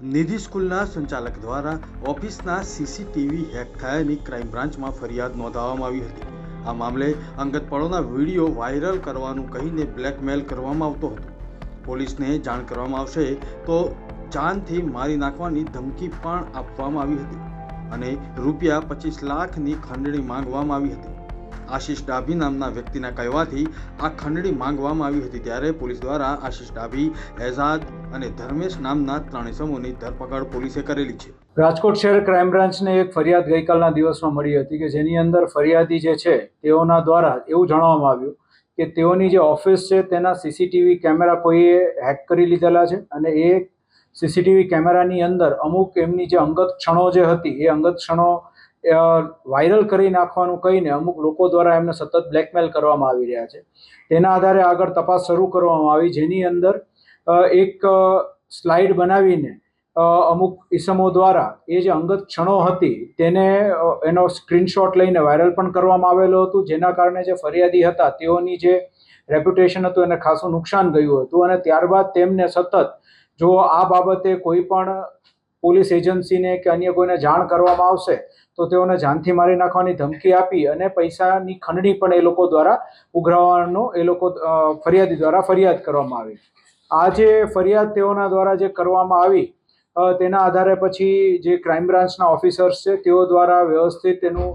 નિધિ સ્કૂલના સંચાલક દ્વારા ઓફિસના સીસીટીવી હેક થયાની ક્રાઇમ બ્રાન્ચમાં ફરિયાદ નોંધાવવામાં આવી હતી. આ મામલે અંગતપળોના વીડિયો વાયરલ કરવાનું કહીને બ્લેકમેલ કરવામાં આવતો હતો. પોલીસને જાણ કરવામાં આવશે તો જાનથી મારી નાખવાની ધમકી પણ આપવામાં આવી હતી અને રૂપિયા પચીસ લાખની ખંડણી માંગવામાં આવી હતી. આશીષ ડાભી નામના વ્યક્તિના કહેવાથી આ ખંડણી માંગવામાં આવી હતી ત્યારે પોલીસ દ્વારા આશીષ ડાભી, એઝાદ અને ધર્મેશ નામના ત્રણ સમૂહની ધરપકડ પોલીસે કરેલી છે. રાજકોટ શહેર ક્રાઇમ બ્રાન્ચને એક ફરિયાદ ગઈકાલના દિવસમાં મળી હતી કે જેની અંદર ફરિયાદી જે છે તેઓના દ્વારા એવું જણાવવામાં આવ્યું કે તેઓની જે ઓફિસ છે તેના સીસીટીવી કેમેરા કોઈએ હેક કરી લીધેલા છે અને એ સીસીટીવી કેમેરાની અંદર અમુક એમની જે અંગત ક્ષણો જે હતી એ અંગત ક્ષણો વાયરલ કરી નાખવાનું કહીને અમુક લોકો દ્વારા એમને સતત બ્લેકમેલ કરવામાં આવી રહ્યા છે. તેના આધારે આગળ તપાસ શરૂ કરવામાં આવી, જેની અંદર એક સ્લાઇડ બનાવીને અમુક ઇસમો દ્વારા એ જે અંગત ક્ષણો હતી તેને એનો સ્ક્રીનશોટ લઈને વાયરલ પણ કરવામાં આવેલો હતું, જેના કારણે જે ફરિયાદી હતા તેઓની જે રેપ્યુટેશન હતું એને ખાસું નુકસાન ગયું હતું અને ત્યારબાદ તેમને સતત જો આ બાબતે કોઈ પણ પોલીસ એજન્સીને કે અન્ય કોઈને જાણ કરવામાં આવશે, તો તેઓને જાનથી મારી નાખવાની ધમકી આપી અને પૈસાની ખંડણી પણ એ લોકો દ્વારા ઉઘરાવવાનો, એ લોકો ફરિયાદી દ્વારા ફરિયાદ કરવામાં આવી. આ જે ફરિયાદ તેઓના દ્વારા જે કરવામાં આવી તેના આધારે પછી જે ક્રાઇમ બ્રાન્ચના ઓફિસર્સ છે, તેઓ દ્વારા વ્યવસ્થિત તેનું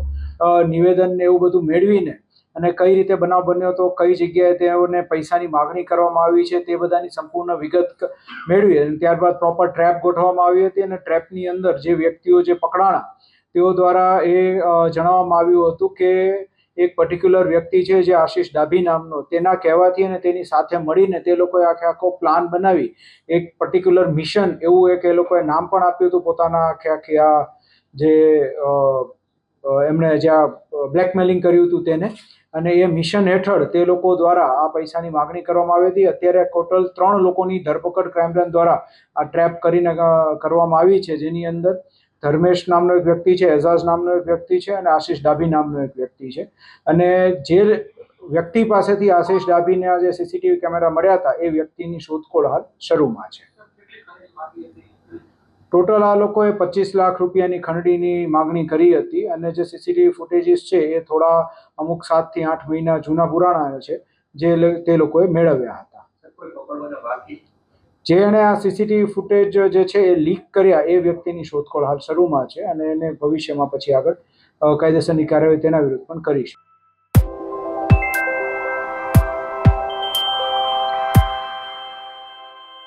નિવેદન ને એવું બધું મેળવીને અને કઈ રીતે બનાવ બન્યો તો કઈ જગ્યાએ તેઓને પૈસાની માગણી કરવામાં આવી છે, તે બધાની સંપૂર્ણ વિગત મેળવી અને ત્યારબાદ પ્રોપર ટ્રેપ ગોઠવવામાં આવી હતી અને ટ્રેપની અંદર જે વ્યક્તિઓ, જે પકડાણા, તેઓ દ્વારા એ જણાવવામાં આવ્યું હતું કે એક પર્ટિક્યુલર વ્યક્તિ છે જે આશીષ ડાભી નામનો, તેના કહેવાથી અને તેની સાથે મળીને તે લોકોએ આખે આખો પ્લાન બનાવી. એક પર્ટિક્યુલર મિશન એવું એક એ લોકોએ નામ પણ આપ્યું હતું પોતાના આખે આખી આ જે એમણે જ્યાં બ્લેકમેલિંગ કર્યું હતું તેને. અને એ મિશન હેઠળ તે લોકો દ્વારા આ પૈસાની માગણી કરવામાં આવી હતી. અત્યારે ટોટલ ત્રણ લોકોની ધરપકડ ક્રાઇમ બ્રાન્ચ દ્વારા આ ટ્રેપ કરીને કરવામાં આવી છે. જેની અંદર ધર્મેશ નામનો એક વ્યક્તિ છે, એઝાઝ નામનો એક વ્યક્તિ છે અને આશીષ ડાભી નામનો એક વ્યક્તિ છે. અને જે વ્યક્તિ પાસેથી આશીષ ડાભીના જે સીસીટીવી કેમેરા મળ્યા હતા, એ વ્યક્તિની શોધખોળ હાલ શરૂમાં છે. ટોટલ આ લોકોએ પચીસ લાખ રૂપિયાની ખંડણીની માગણી કરી હતી અને જે સીસીટીવી ફૂટેજીસ છે એ થોડા અમુક સાતથી આઠ મહિના જૂના પુરાણા છે જે તે લોકોએ મેળવ્યા હતા. જે એણે આ સીસીટીવી ફૂટેજ જે છે એ લીક કર્યા એ વ્યક્તિની શોધખોળ હાલ શરૂમાં છે અને એને ભવિષ્યમાં પછી આગળ કાયદેસરની કાર્યવાહી તેના વિરુદ્ધ પણ કરીશું.